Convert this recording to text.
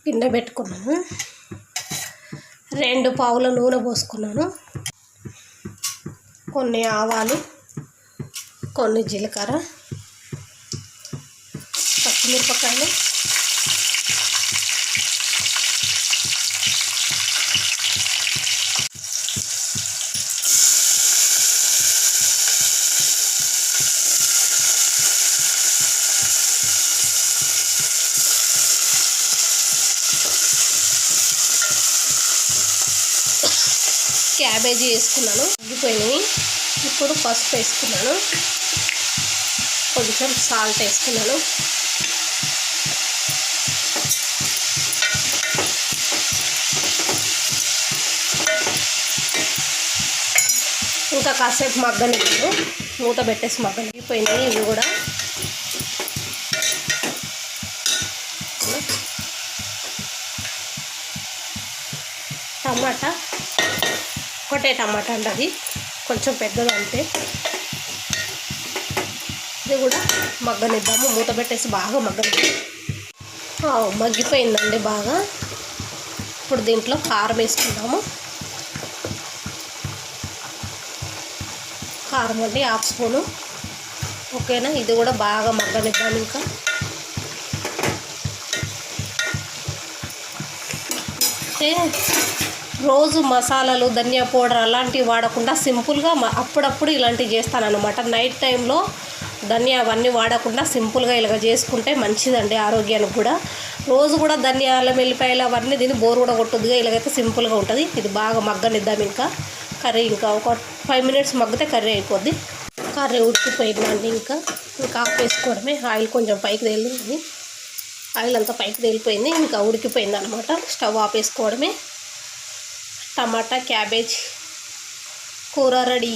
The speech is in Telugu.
గిన్నె పెట్టుకున్నాను రెండు పావుల నూనె పోసుకున్నాను. కొన్ని ఆవాలు కొన్ని జీలకర్ర పచ్చిమిరపకాయలు క్యాబేజీ వేసుకున్నాను. ఉగ్గిపోయినాయి ఇప్పుడు పసుపు వేసుకున్నాను. కొంచెం సాల్ట్ వేసుకున్నాను. ఇంకా కాసేపు మగ్గనివ్వను. మూత పెట్టేసి మగ్గనిపోయినాయి ఇవి కూడా. టమాటా. ఒకటే టమాటా అండి అది. కొంచెం పెద్దది అంతే ఇది కూడా మగ్గనిద్దాము. మూత పెట్టేసి బాగా మగ్గనిద్దాం మగ్గిపోయిందండి బాగా. ఇప్పుడు దీంట్లో కారం వేసుకుందాము. కారం అండి హాఫ్ స్పూను. ఓకేనా? ఇది కూడా బాగా మగ్గనిద్దాం ఇంకా. అంటే రోజు మసాలాలు ధనియా పౌడర్ అలాంటివి వాడకుండా సింపుల్గా అప్పుడప్పుడు ఇలాంటివి చేస్తానన్నమాట. నైట్ టైంలో ధనియా అవన్నీ వాడకుండా సింపుల్గా ఇలాగ చేసుకుంటే మంచిదండి ఆరోగ్యానికి కూడా. రోజు కూడా ధనియాల వెల్లిపాయలు అవన్నీ దీన్ని బోర్ కూడా కొట్టుద్దిగా ఇలాగైతే సింపుల్గా ఉంటుంది. ఇది బాగా మగ్గనిద్దాం ఇంకా. కర్రీ ఇంకా ఒక ఫైవ్ మినిట్స్ మగ్గితే కర్రీ అయిపోద్ది. కర్రీ ఉడికిపోయిందండి ఇంకా. ఇంకా వేసుకోవడమే. ఆయిల్ కొంచెం పైకి తేలింది. ఆయిల్ అంతా పైకి తేలిపోయింది. ఇంకా ఉడికిపోయింది అనమాట స్టవ్ ఆపేసుకోవడమే. టమాటా క్యాబేజ్ కూర రెడీ